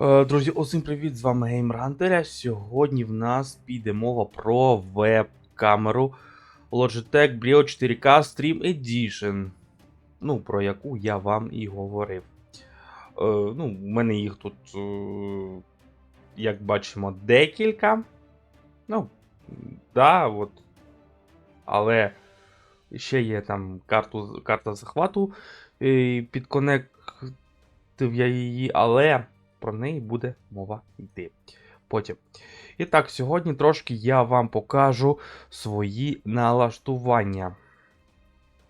Е, Друзі, усім привіт! З вами GameRunter. Сьогодні в нас піде мова про веб-камеру Logitech Brio 4K Stream Edition. Ну, про яку я вам і говорив. Е, ну, у мене їх тут, е, як бачимо, декілька. Ну, да, от. Але ще є там карту, карта захвату. Підконектив я її, але про неї буде мова йти потім. І так, сьогодні трошки я вам покажу свої налаштування.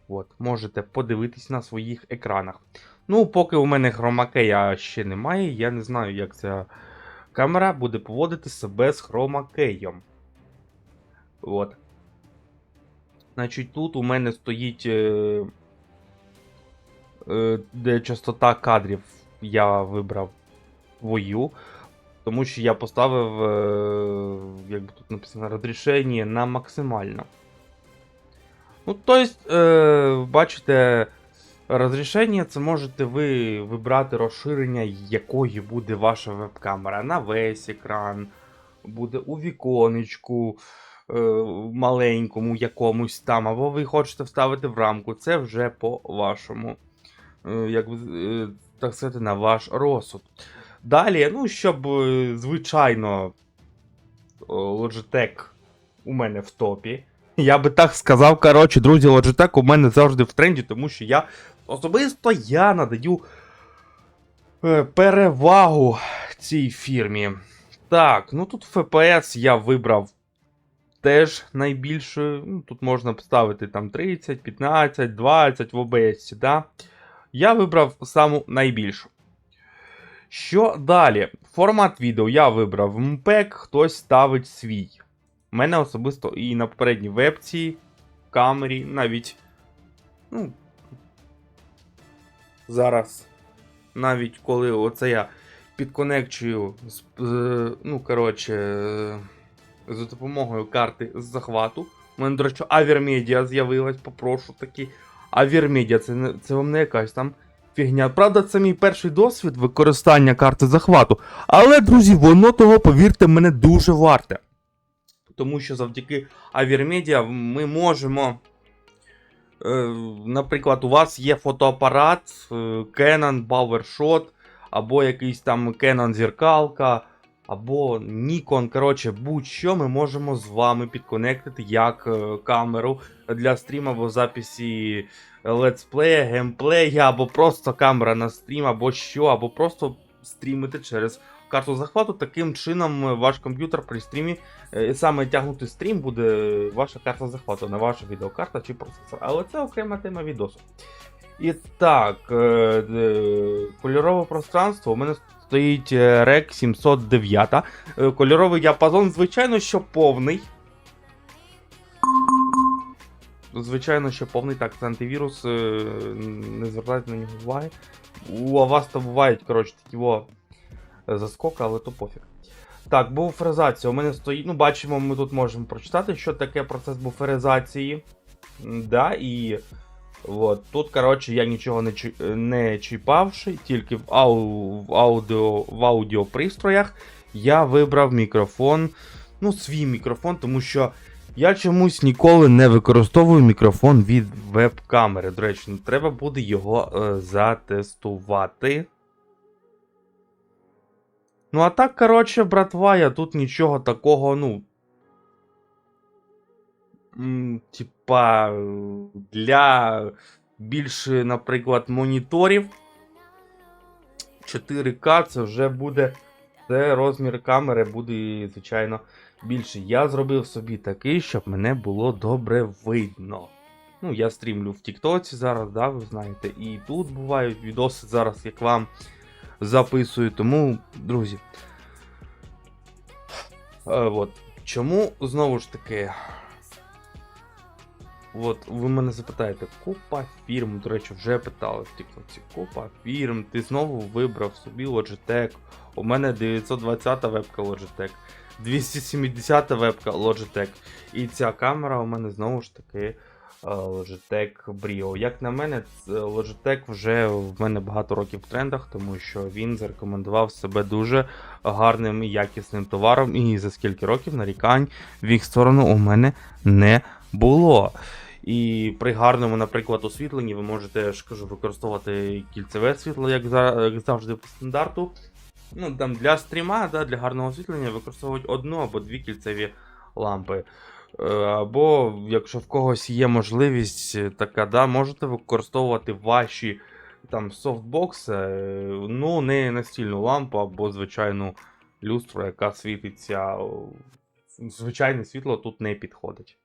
От, можете подивитись на своїх екранах. Ну, поки у мене хромакея ще немає, я не знаю, як ця камера буде поводити себе з хромакеєм. От. Значить, тут у мене стоїть. Е, е, де частота кадрів я вибрав свою. Тому що я поставив, е, як би тут написано, розрішення на максимально. Ну, тобто, е, бачите, розрішення це можете ви вибрати розширення, якої буде ваша веб-камера на весь екран, буде у віконечку е, маленькому якомусь там, або ви хочете вставити в рамку. Це вже по вашому, як так сказати, на ваш розсуд. Далі, ну, щоб, е, звичайно, Logitech у мене в топі. Я би так сказав, коротше, друзі, Logitech у мене завжди в тренді, тому що я особисто я надаю е, перевагу цій фірмі. Так, ну тут FPS я вибрав теж найбільшою. Ну, тут можна поставити там 30, 15, 20 в OBS, да? Я вибрав саму найбільшу. Що далі? Формат відео я вибрав MPEG, хтось ставить свій. У мене особисто і на попередній вебці, камері, навіть. Ну. Зараз. Навіть коли оце я підконекчую ну, коротше, за допомогою карти з захвату. У мене, до речі, Avermedia з'явилась, попрошу таки. Avermedia, це, це вам не якась там фігня. Правда, це мій перший досвід використання карти захвату. Але, друзі, воно того, повірте, мене дуже варте. Тому що завдяки Avermedia ми можемо. Е, наприклад, у вас є фотоапарат е, Canon PowerShot, або якийсь там Canon зеркалка, або Nikon. Коротше, будь-що ми можемо з вами підконектити як е, камеру для стріму або записі летсплея, геймплея, або просто камера на стрім, або що, або просто стрімити через карту захвату. Таким чином е, ваш комп'ютер при стрімі, е, саме тягнути стрім буде ваша карта захвату, не ваша відеокарта чи процесор. Але це окрема тема відосу. І так, е, е, кольорове пространство у мене стоїть е, REC 709. Е, Кольоровий діапазон, звичайно, що повний. Звичайно, що повний так, це антивірус, е, не звертайте на нього уваги. У то бувають, коротше, такі е, заскоки, але то пофіг. Так, буферизація. У мене стоїть. Ну, бачимо, ми тут можемо прочитати, що таке процес буферизації. Да, і от, тут, коротше, я нічого не, не чіпавши, тільки в, ау, в, аудіо, в аудіопристроях я вибрав мікрофон. Ну, свій мікрофон, тому що я чомусь ніколи не використовую мікрофон від веб-камери. До речі, треба буде його е, затестувати. Ну, а так, коротше, братва, я тут нічого такого, ну. Типа, для більше, наприклад, моніторів. 4К це вже буде. Це розмір камери буде, звичайно, більше. Я зробив собі такий, щоб мене було добре видно. Ну, я стрімлю в Тіктоці зараз, да, ви знаєте, і тут бувають відоси зараз, як вам записую. Тому, друзі. Е, от. Чому знову ж таки. От, ви мене запитаєте, купа фірм, до речі, вже питали в Тіктоці. Купа фірм, ти знову вибрав собі Logitech. У мене 920 вебка Logitech, 270 вебка Logitech. І ця камера у мене знову ж таки е, Logitech Brio. Як на мене, Logitech вже в мене багато років в трендах, тому що він зарекомендував себе дуже гарним і якісним товаром, і за скільки років нарікань в їх сторону у мене не було. І при гарному, наприклад, освітленні ви можете я ж кажу, використовувати кільцеве світло, як завжди по стандарту. Ну, там для стріма, да, для гарного освітлення використовують одну або дві кільцеві лампи. Е, Або, якщо в когось є можливість е, така, да, можете використовувати ваші там софтбокси, е, ну, не настільну лампу або звичайну люстру, яка світиться. Звичайне світло тут не підходить.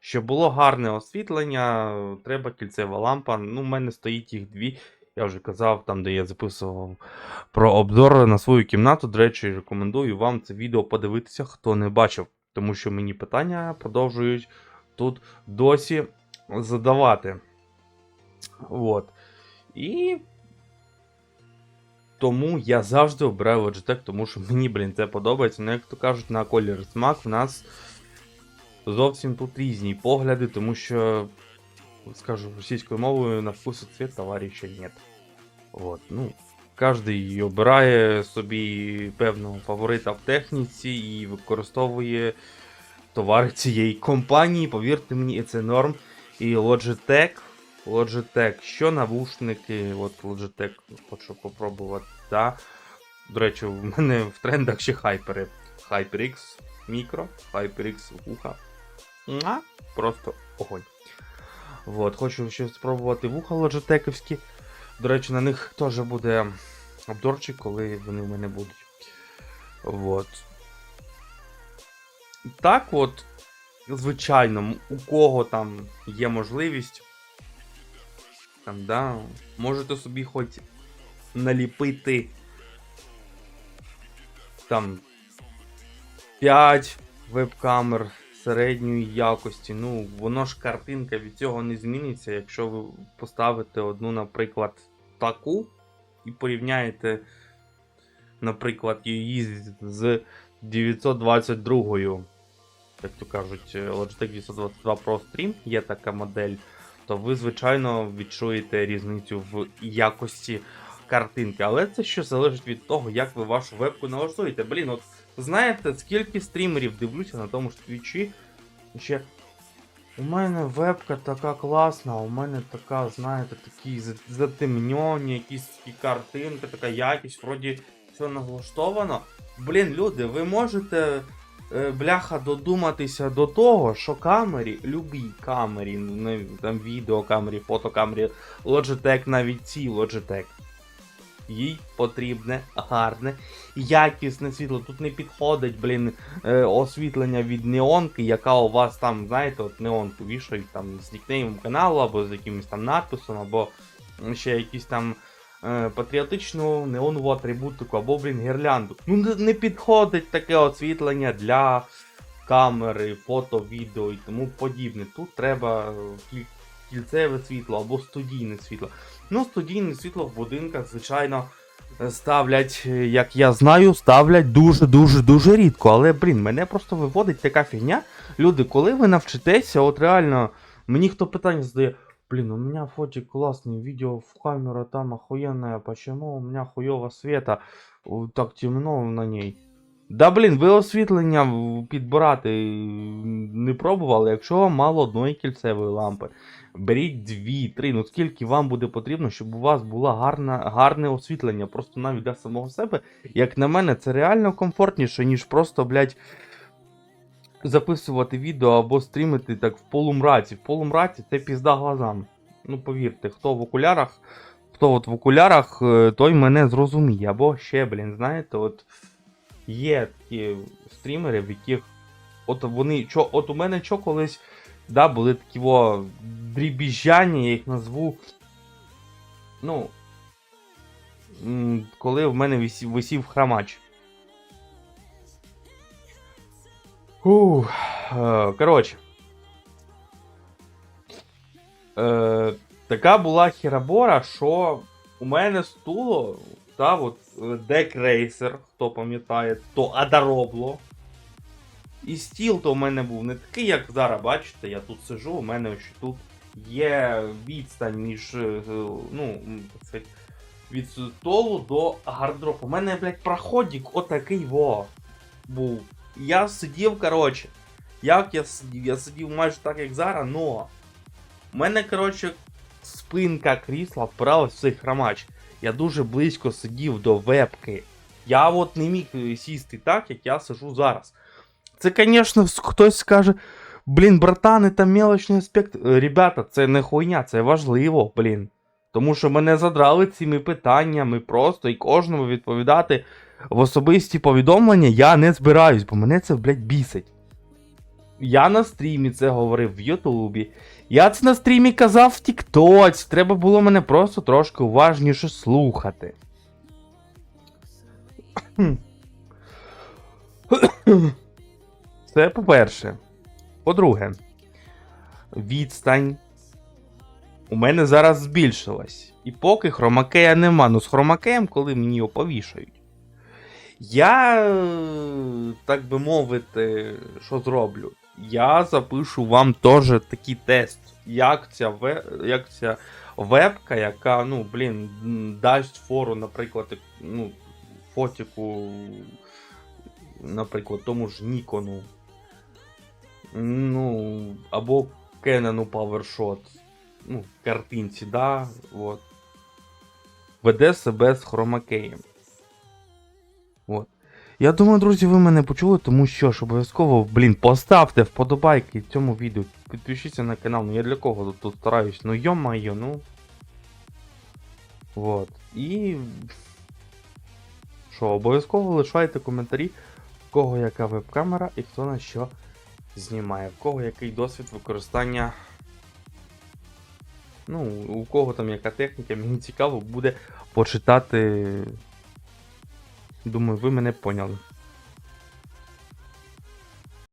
Щоб було гарне освітлення, треба кільцева лампа. Ну, в мене стоїть їх дві. Я вже казав, там, де я записував про обзор на свою кімнату. До речі, рекомендую вам це відео подивитися, хто не бачив. Тому що мені питання продовжують тут досі задавати. От. І тому я завжди обираю Logitech, тому що мені, блін, це подобається. Ну, як то кажуть, на колір смак в нас зовсім тут різні погляди, тому що, скажу російською мовою, на вкус і цвет товарища нет. От, ну, Кожний обирає собі певного фаворита в техніці і використовує товари цієї компанії. Повірте мені, це норм. І Logitech, Logitech, що навушники, от Logitech хочу попробувати. Да. До речі, в мене в трендах ще хайпери. HyperX Micro, HyperX вуха. Просто огонь. Вот, хочу ще спробувати вуха лоджитековські. До речі, на них теж буде обзорчик, коли вони в мене будуть. Вот. Так от, звичайно, у кого там є можливість, там, да, можете собі хоч наліпити там 5 веб-камер середньої якості. Ну, воно ж картинка від цього не зміниться, якщо ви поставите одну, наприклад, таку і порівняєте, наприклад, її з- з 922, як то кажуть, е, Logitech 922 Pro Stream, є така модель, то ви, звичайно, відчуєте різницю в якості картинки. Але це ще залежить від того, як ви вашу вебку налаштуєте. Блін, от знаєте, скільки стрімерів дивлюся на тому ж твічі. Ще у мене вебка така класна, у мене така, знаєте, такі за- затемнені, якісь такі картинки, така якість, вроді все налаштовано. Блін, люди, ви можете. е, Бляха, додуматися до того, що камері, любій камері, не, там відеокамері, фотокамері, Logitech, навіть ці Logitech, їй потрібне гарне, якісне світло. Тут не підходить, блін, е, освітлення від неонки, яка у вас там, знаєте, от неонку вішають там з нікнеймом каналу, або з якимось там надписом, або ще якісь там е, патріотичну неонову атрибутику, або, блін, гірлянду. Ну не, підходить таке освітлення для камери, фото, відео і тому подібне. Тут треба кільцеве світло або студійне світло. Ну, студійне світло в будинках, звичайно, ставлять, е, як я знаю, ставлять дуже-дуже дуже рідко. Але, блін, мене просто виводить така фігня. Люди, коли ви навчитеся, от реально, мені хто питання задає. Блин, у меня фотик классный, видео в камера там охуенная, почему у меня хуёво света, так темно на ней. Да блін, ви освітлення підбирати не пробували, якщо вам мало одної кільцевої лампи. Беріть дві, три, ну скільки вам буде потрібно, щоб у вас було гарна, гарне освітлення, просто навіть для самого себе. Як на мене, це реально комфортніше, ніж просто, блядь, записувати відео або стрімити так в полумраці. В полумраці це пізда глазам. Ну, повірте, хто в окулярах, хто от в окулярах, е, той мене зрозуміє. Або ще, блін, знаєте, от є такі стрімери, в яких от вони. Чо, от у мене що колись да, були такі во дрібіжання, я їх назву. Ну. Коли в мене висів, висів храмач. Е, коротше. Е, така була хірабора, що у мене стуло, та, от, Racer, хто пам'ятає, то Адаробло. І стіл то в мене був не такий, як зараз, бачите, я тут сижу, у мене ось тут є відстань між, е, ну, так сказати, від столу до гардеробу. У мене, блядь, проходик отакий во був. Я сидів, коротше. Як я сидів? Я сидів майже так, як зараз, но. У мене, коротше, спинка крісла впиралась в цей хромач. Я дуже близько сидів до вебки. Я от не міг сісти так, як я сижу зараз. Це, звісно, хтось скаже. Блін, братани, там мелочний аспект. Е, Ребята, це не хуйня, це важливо, блін. Тому що мене задрали цими питаннями просто і кожному відповідати в особисті повідомлення я не збираюсь, бо мене це, блядь, бісить. Я на стрімі це говорив в Ютубі. Я це на стрімі казав в Тіктоці. Треба було мене просто трошки уважніше слухати. Це по-перше. По-друге, відстань у мене зараз збільшилась. І поки хромакея нема. Ну з хромакеєм, коли мені його повішають. Я, е, так би мовити, що зроблю? Я запишу вам теж такий тест, як ця, ве... як ця вебка, яка, ну, блін, дасть фору, наприклад, ну, фотіку, наприклад, тому ж Нікону. Ну, або Canon PowerShot. Ну, картинці, да, от. Веде себе з хромакеєм. Я думаю, друзі, ви мене почули, тому що ж обов'язково, блін, поставте вподобайки цьому відео, підпишіться на канал, ну я для кого тут стараюсь, ну йо-майо, ну. Вот. І. Що, обов'язково лишайте коментарі, в кого яка веб-камера і хто на що знімає, в кого який досвід використання. Ну, у кого там яка техніка, мені цікаво буде почитати. Думаю, ви мене поняли.